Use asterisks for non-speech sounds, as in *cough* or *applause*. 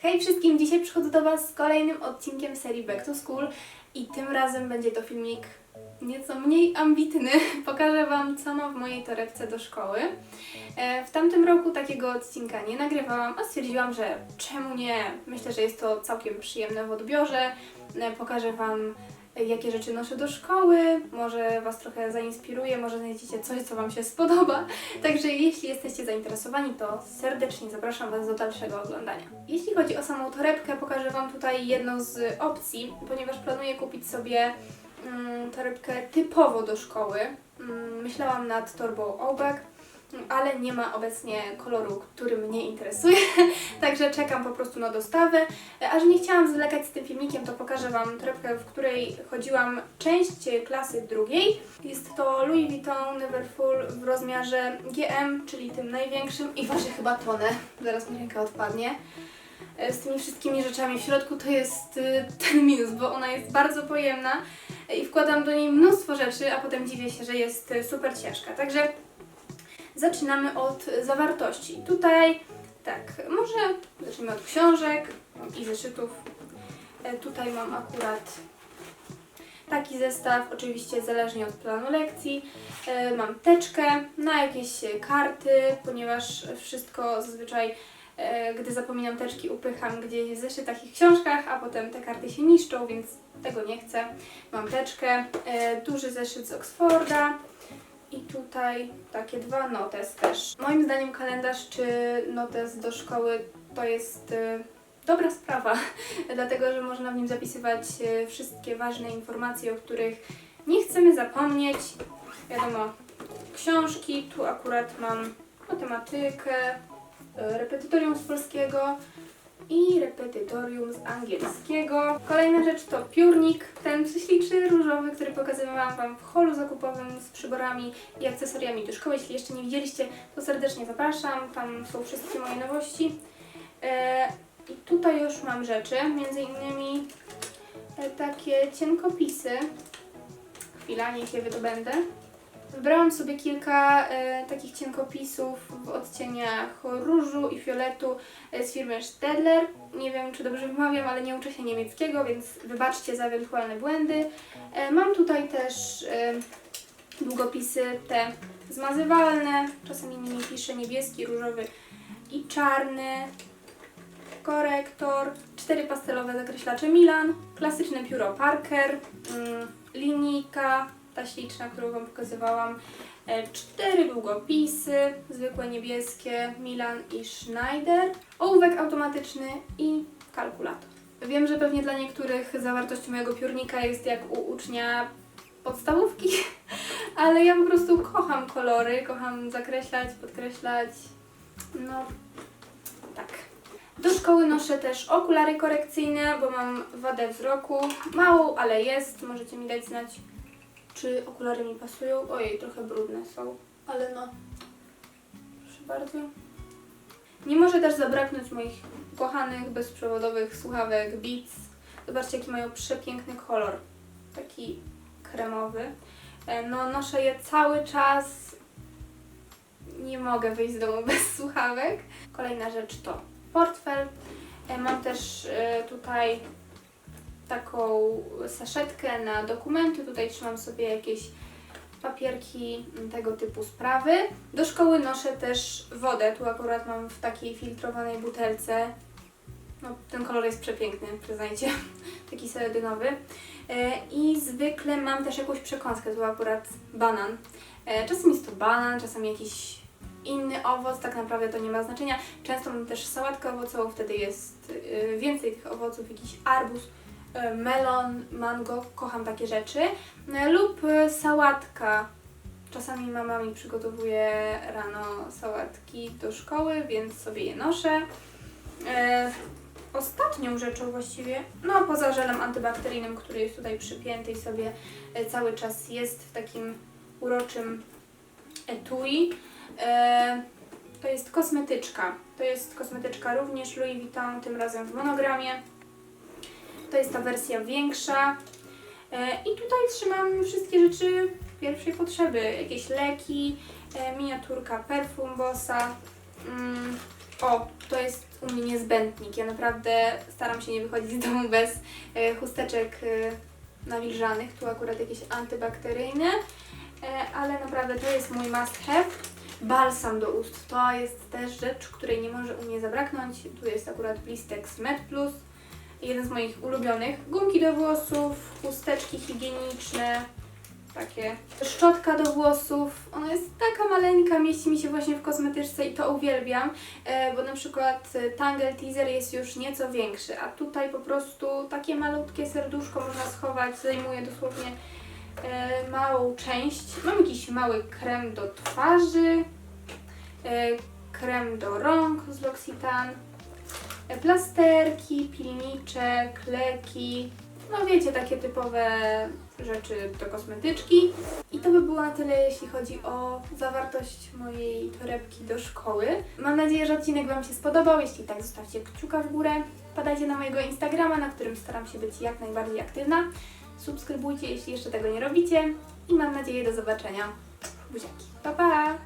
Hej wszystkim, dzisiaj przychodzę do Was z kolejnym odcinkiem serii Back to School i tym razem będzie to filmik nieco mniej ambitny. *laughs* Pokażę Wam, co mam w mojej torebce do szkoły. E, W tamtym roku takiego odcinka nie nagrywałam, a stwierdziłam, że czemu nie? Myślę, że jest to całkiem przyjemne w odbiorze. E, Pokażę Wam, jakie rzeczy noszę do szkoły, może Was trochę zainspiruje, może znajdziecie coś, co Wam się spodoba. Także jeśli jesteście zainteresowani, to serdecznie zapraszam Was do dalszego oglądania. Jeśli chodzi o samą torebkę, pokażę Wam tutaj jedną z opcji, ponieważ planuję kupić sobie mm, torebkę typowo do szkoły. Mm, myślałam nad torbą Obek, ale nie ma obecnie koloru, który mnie interesuje, *laughs* także czekam po prostu na dostawę. A że nie chciałam zwlekać z tym filmikiem, to pokażę Wam torebkę, w której chodziłam część klasy drugiej. Jest to Louis Vuitton Neverfull w rozmiarze GM, czyli tym największym i waży chyba tonę. Zaraz mi ręka odpadnie. E, Z tymi wszystkimi rzeczami w środku to jest y, *laughs* ten minus, bo ona jest bardzo pojemna i wkładam do niej mnóstwo rzeczy, a potem dziwię się, że jest super ciężka. Także zaczynamy od zawartości. Tutaj, tak, może zacznijmy od książek i zeszytów. E, Tutaj mam akurat taki zestaw, oczywiście zależnie od planu lekcji. E, Mam teczkę na jakieś karty, ponieważ wszystko zazwyczaj, e, gdy zapominam teczki, upycham gdzieś w zeszytach i książkach, a potem te karty się niszczą, więc tego nie chcę. Mam teczkę, duży zeszyt z Oxforda, i tutaj takie dwa notes też. Moim zdaniem kalendarz czy notes do szkoły to jest y, dobra sprawa, *laughs* dlatego że można w nim zapisywać y, wszystkie ważne informacje, o których nie chcemy zapomnieć. Wiadomo, książki, tu akurat mam matematykę, y, repetytorium z polskiego i repetytorium z angielskiego. Kolejna rzecz to piórnik, ten prześliczny, różowy, który pokazywałam Wam w holu zakupowym z przyborami i akcesoriami do szkoły. Jeśli jeszcze nie widzieliście, to serdecznie zapraszam. Tam są wszystkie moje nowości. E, I tutaj już mam rzeczy, między innymi e, takie cienkopisy. Chwila, niech je wydobędę. Wybrałam sobie kilka e, takich cienkopisów w odcieniach różu i fioletu e, z firmy Stedler. Nie wiem, czy dobrze wymawiam, ale nie uczę się niemieckiego, więc wybaczcie za ewentualne błędy. E, mam tutaj też e, długopisy te zmazywalne, czasami nimi piszę niebieski, różowy i czarny. Korektor, cztery pastelowe zakreślacze Milan, klasyczne pióro Parker, mm, linijka, ta śliczna, którą Wam pokazywałam, e, cztery długopisy, zwykłe niebieskie, Milan i Schneider, ołówek automatyczny i kalkulator. Wiem, że pewnie dla niektórych zawartość mojego piórnika jest jak u ucznia podstawówki, *laughs* ale ja po prostu kocham kolory, kocham zakreślać, podkreślać, no tak. Do szkoły noszę też okulary korekcyjne, bo mam wadę wzroku. Małą, ale jest. Możecie mi dać znać, czy okulary mi pasują. Ojej, trochę brudne są, ale no. Proszę bardzo. Nie może też zabraknąć moich kochanych, bezprzewodowych słuchawek Beats. Zobaczcie, jaki mają przepiękny kolor. Taki kremowy. E, No, noszę je cały czas. Nie mogę wyjść z domu *laughs* bez słuchawek. Kolejna rzecz to portfel. E, Mam też e, tutaj taką saszetkę na dokumenty. Tutaj trzymam sobie jakieś papierki tego typu sprawy. Do szkoły noszę też wodę. Tu akurat mam w takiej filtrowanej butelce. No, ten kolor jest przepiękny, przyznajcie. *laughs* Taki seledynowy. E, I zwykle mam też jakąś przekąskę. Tu akurat banan. E, Czasem jest to banan, czasem jakiś inny owoc, tak naprawdę to nie ma znaczenia. Często mam też sałatkę owocową, wtedy jest y, więcej tych owoców, jakiś arbuz, melon, mango, kocham takie rzeczy. Y, Lub y, sałatka. Czasami mama mi przygotowuje rano sałatki do szkoły, więc sobie je noszę. E, Ostatnią rzeczą właściwie, no poza żelem antybakteryjnym, który jest tutaj przypięty i sobie e, cały czas jest w takim uroczym etui, E, to jest kosmetyczka. To jest kosmetyczka również Louis Vuitton, tym razem w monogramie. To jest ta wersja większa. E, I tutaj trzymam wszystkie rzeczy pierwszej potrzeby. Jakieś leki, e, miniaturka perfum Bossa, mm, O, to jest u mnie niezbędnik. Ja naprawdę staram się nie wychodzić z domu bez e, chusteczek nawilżanych. Tu akurat jakieś antybakteryjne, ale naprawdę to jest mój must have. Balsam do ust. To jest też rzecz, której nie może u mnie zabraknąć. Tu jest akurat Blistex Med Plus. Jeden z moich ulubionych. Gumki do włosów, chusteczki higieniczne, takie. Szczotka do włosów. Ona jest taka maleńka, mieści mi się właśnie w kosmetyczce i to uwielbiam, e, bo na przykład e, Tangle Teaser jest już nieco większy, a tutaj po prostu takie malutkie serduszko można schować, zajmuje dosłownie e, małą część. Mam jakiś mały krem do twarzy, krem do rąk z L'Occitane, plasterki, pilniczek, leki, no wiecie, takie typowe rzeczy do kosmetyczki. I to by było na tyle, jeśli chodzi o zawartość mojej torebki do szkoły. Mam nadzieję, że odcinek Wam się spodobał. Jeśli tak, zostawcie kciuka w górę. Wpadajcie na mojego Instagrama, na którym staram się być jak najbardziej aktywna. Subskrybujcie, jeśli jeszcze tego nie robicie. I mam nadzieję do zobaczenia. Buziaki. Pa, pa!